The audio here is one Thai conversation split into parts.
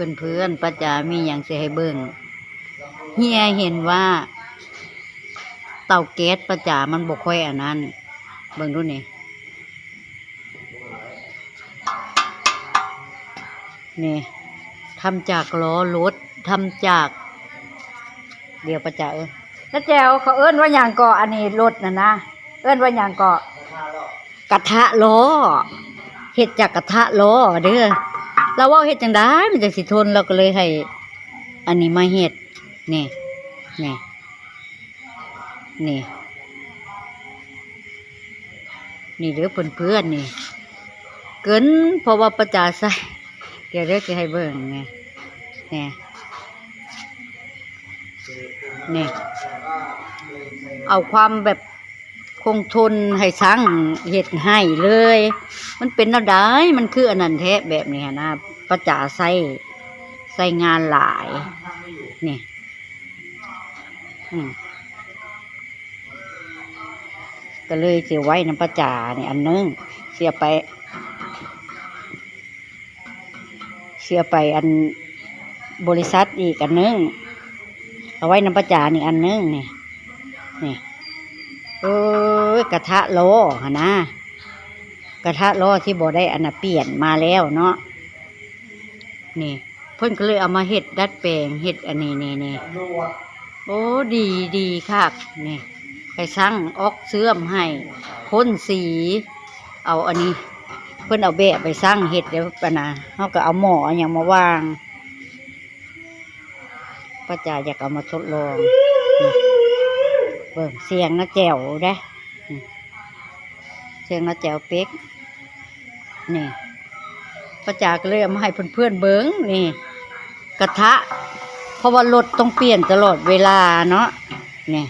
เพื่อนเพื่อนๆป้าจ๋ามีอย่างสิให้เบิ่งเฮียเห็นว่า เตาแก๊สป้าจ๋ามันบ่ค่อยอันนั้น เบิ่งดูนี่นี่ทำจากล้อรถทำจาก เดี๋ยวป้าจ๋าเอ้ยแล้วแจวเขาเอิ้นว่าอย่างกาะอันนี้รถน่ะนะเอิ้นว่าอย่างกาะกระทะล้อเฮ็ดจากกระทะล้อเด้อ เราเว่าเฮ็ดจังได้มันจะสิทนเราก็เลยให้ อันนี้มาเฮ็ดนี่นี่นี่นี่เด้อเพื่อนเพื่อนๆนี่ เกินเพราะว่าประจาใส่เดี๋ยวเด้อจะให้เบิ่งนี่นี่นี่เอาความแบบ คงทนให้ช้างเฮ็ดให้เลย มันเป็นแนวใดมันคืออันนั้นแท้แบบนี้นะประจ่าใส่ใส่งานหลายนี่อืมก็เลยเสียไว้น้ำประจ่าเนี่ยอันนึงเสียไป เสียไปอันบริษัทอีกอันนึงเอาไว้น้ำประจ่านี่อันนึงนี่นี่ เอ้ยกระทะโลหนนะ กระทะโลที่บ่ได้อันน่ะเปลี่ยนมาแล้วเนาะนี่ เพิ่นก็เลยเอามาเฮ็ดดัดแปลงเฮ็ดอันนี้นี่นี่โอ้ดีดีคักนี่ไปสั่งออกเสื่อมให้พ่นสี เอาอันนี้ เพิ่นเอาแบบไปสร้างเฮ็ดเดี๋ยวปะนะเฮาก็เอาหมออนหยังมาวางป้าจ๋าอยากเอามาทดลองนี่ เบิ่งเสียงนะแจ๋วเด้เสียงนะแจ๋วเป๊กนี่ป้าจ๋ากเลยเอามาให้เพื่อนๆเบิ้งนี่ กระทะ เพราะว่ารถต้องเปลี่ยนตลอดเวลาเนาะนี่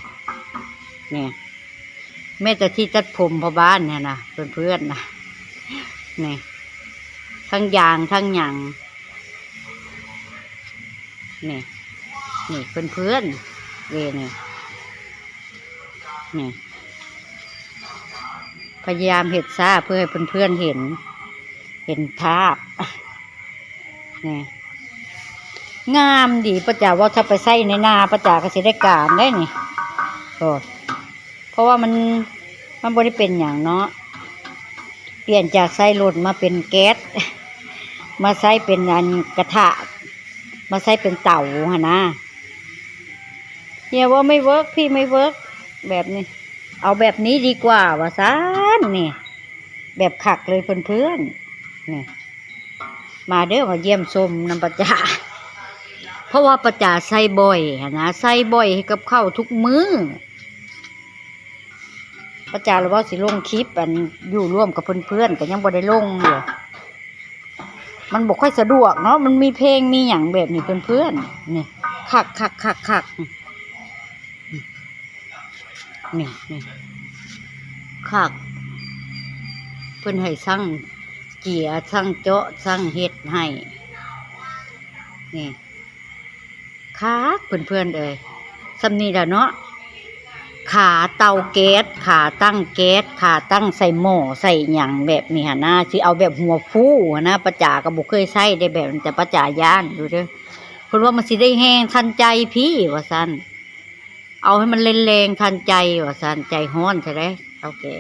นี่แม้แต่ที่จัดผมพอบ้านเนี่ยนะเพื่อนๆนะนี่ทั้งยางทั้งหยังนี่นี่เพื่อนๆเวนี่ นี่พยายามเห็ดซ่าเพื่อให้เพื่อนๆเห็น เห็นภาพนี่งามดีประจ่าว่าถ้าไปใส่ในนาประจ่าก็สิได้การได้นี่โอ้เพราะว่ามันมันบ่ได้เป็นอย่างเนาะเปลี่ยนจากใส่รถมาเป็นแก๊สมาใส่เป็นอันกระทะ มาใส่เป็นเต่าหะนะเฮียว่าไม่เวิร์กพี่ไม่เวิร์ก แบบนี้ เอาแบบนี้ดีกว่าว่าซานนี่ แบบขักเลยเพื่อนๆนี่ มาเด้อมาเยี่ยมชมน้ำประจาเพราะว่าประจาใส่บ่อยนะใส่บ่อยให้กับข้าวทุกมือ้อประจาเราว่าสิลงคลิปอันอยู่ร่วมกับเพื่อนๆแต่ยังบ่ได้ลงอยู่มันบอกค่อยสะดวกเนาะมันมีเพลงมีอย่างแบบนี้เพื่อนๆนี่ขักขักขักขัก นี่นี่คักเพิ่นให้สั่งเจียสั่งเจาะสั่งเฮ็ดให้นี่คักเพื่อนๆเอ่ยสำนีแล้วเนาะขาเตาแก๊สขาตั้งแก๊สขาตั้งใส่หม้อใส่หยังแบบนี้หนนะสิเอาแบบหัวฟู้นะประจาก็บ่เคยใส่ได้แบบแต่ประจาย่านดูเด้อเพิ่นว่ามันสิได้แห้งทันใจพี่ว่าซั่น เอาให้มันแรงๆทันใจว่าสันใจห้อนใช่ไหมเอาแก่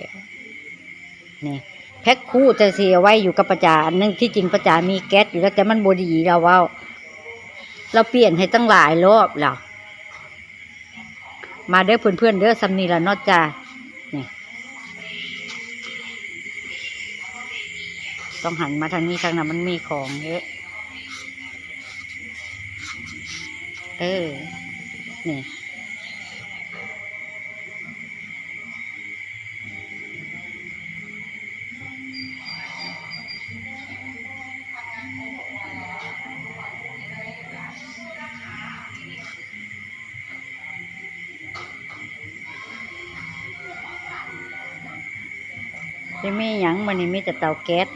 นี่แพ็คคู่จะเสียไว้อยู่กับประจาอันนึงที่จริงประจามีแก๊สอยู่แล้วแต่มันบดีเราว่าเราเปลี่ยนให้ตั้งหลายรอบแล้วมาเด้อเพื่อนๆเด้อซัมนีละนอจ้านี่ต้องหันมาทางนี้ทางนั้นมันมีของเยอะ เออ นี่ จะมีหยังมันนี่มีแต่เตาแก๊ส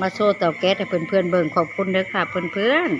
มาโซ่เตาแก๊สให้เพื่อนเพื่อนเบิ่งขอบคุณเด้อค่ะเพื่อนเพื่อน